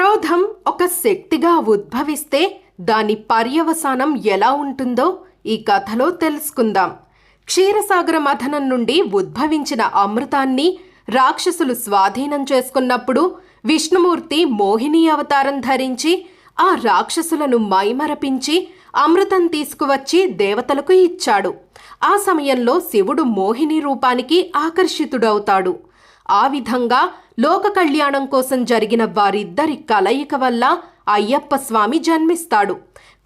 క్రోధం ఒక శక్తిగా ఉద్భవిస్తే దాని పర్యవసానం ఎలా ఉంటుందో ఈ కథలో తెలుసుకుందాం. క్షీరసాగర మథనం నుండి ఉద్భవించిన అమృతాన్ని రాక్షసులు స్వాధీనం చేసుకున్నప్పుడు విష్ణుమూర్తి మోహిని అవతారం ధరించి ఆ రాక్షసులను మైమరపించి అమృతం తీసుకువచ్చి దేవతలకు ఇచ్చాడు. ఆ సమయంలో శివుడు మోహిని రూపానికి ఆకర్షితుడవుతాడు. ఆ విధంగా లోక కళ్యాణం కోసం జరిగిన వారిద్దరి కలయిక వల్ల అయ్యప్ప స్వామి జన్మిస్తాడు.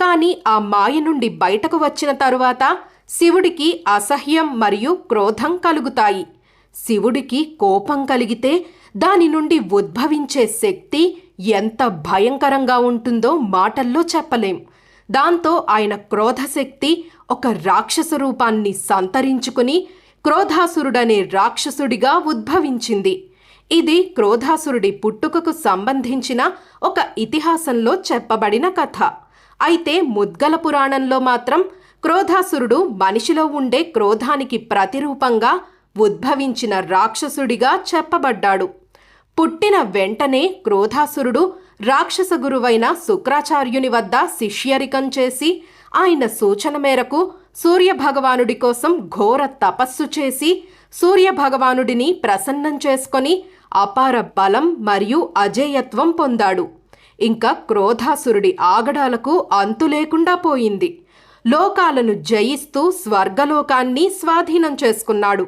కానీ ఆ మాయ నుండి బయటకు వచ్చిన తరువాత శివుడికి అసహ్యం మరియు క్రోధం కలుగుతాయి. శివుడికి కోపం కలిగితే దాని నుండి ఉద్భవించే శక్తి ఎంత భయంకరంగా ఉంటుందో మాటల్లో చెప్పలేం. దాంతో ఆయన క్రోధశక్తి ఒక రాక్షస రూపాన్ని సంతరించుకుని క్రోధాసురుడనే రాక్షసుడిగా ఉద్భవించింది. ఇది క్రోధాసురుడి పుట్టుకకు సంబంధించిన ఒక ఇతిహాసంలో చెప్పబడిన కథ. అయితే ముద్గల పురాణంలో మాత్రం క్రోధాసురుడు మనిషిలో ఉండే క్రోధానికి ప్రతిరూపంగా ఉద్భవించిన రాక్షసుడిగా చెప్పబడ్డాడు. పుట్టిన వెంటనే క్రోధాసురుడు రాక్షస గురువైన శుక్రాచార్యుని వద్ద శిష్యరికం చేసి ఆయన సూచన మేరకు సూర్యభగవానుడి కోసం ఘోర తపస్సు చేసి సూర్యభగవానుడిని ప్రసన్నం చేసుకొని అపార బలం మరియు అజేయత్వం పొందాడు. ఇంకా క్రోధాసురుడి ఆగడాలకు అంతు లేకుండా పోయింది. లోకాలను జయిస్తూ స్వర్గలోకాన్ని స్వాధీనం చేసుకున్నాడు.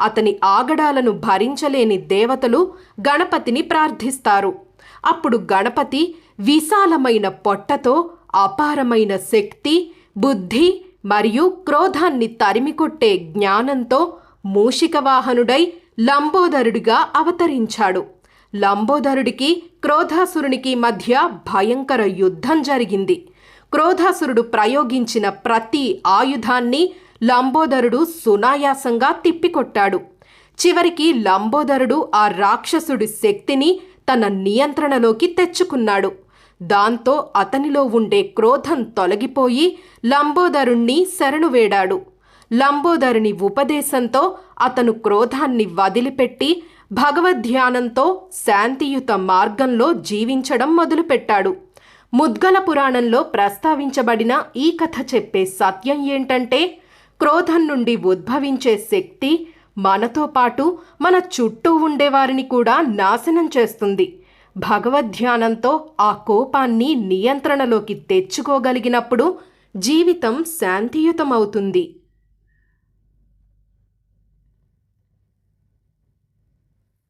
అతని ఆగడాలను భరించలేని దేవతలు గణపతిని ప్రార్థిస్తారు. అప్పుడు గణపతి విశాలమైన పొట్టతో అపారమైన శక్తి బుద్ధి మరియు క్రోధాన్ని తరిమికొట్టే జ్ఞానంతో మూషికవాహనుడై లంబోదరుడిగా అవతరించాడు. లంబోదరుడికి క్రోధాసురునికి మధ్య భయంకర యుద్ధం జరిగింది. క్రోధాసురుడు ప్రయోగించిన ప్రతి ఆయుధాన్ని లంబోదరుడు సునాయాసంగా తిప్పికొట్టాడు. చివరికి లంబోదరుడు ఆ రాక్షసుడి శక్తిని తన నియంత్రణలోకి తెచ్చుకున్నాడు. దాంతో అతనిలో ఉండే క్రోధం తొలగిపోయి లంబోదరుణ్ణి శరణు వేడాడు. లంబోదరుని ఉపదేశంతో అతను క్రోధాన్ని వదిలిపెట్టి భగవద్ధ్యానంతో శాంతియుత మార్గంలో జీవించడం మొదలుపెట్టాడు. ముద్గల పురాణంలో ప్రస్తావించబడిన ఈ కథ చెప్పే సత్యం ఏంటంటే క్రోధం నుండి ఉద్భవించే శక్తి మనతో పాటు మన చుట్టూ ఉండేవారిని కూడా నాశనం చేస్తుంది. భగవద్ధ్యానంతో ఆ కోపాన్ని నియంత్రణలోకి తెచ్చుకోగలిగినప్పుడు జీవితం శాంతియుతమవుతుంది.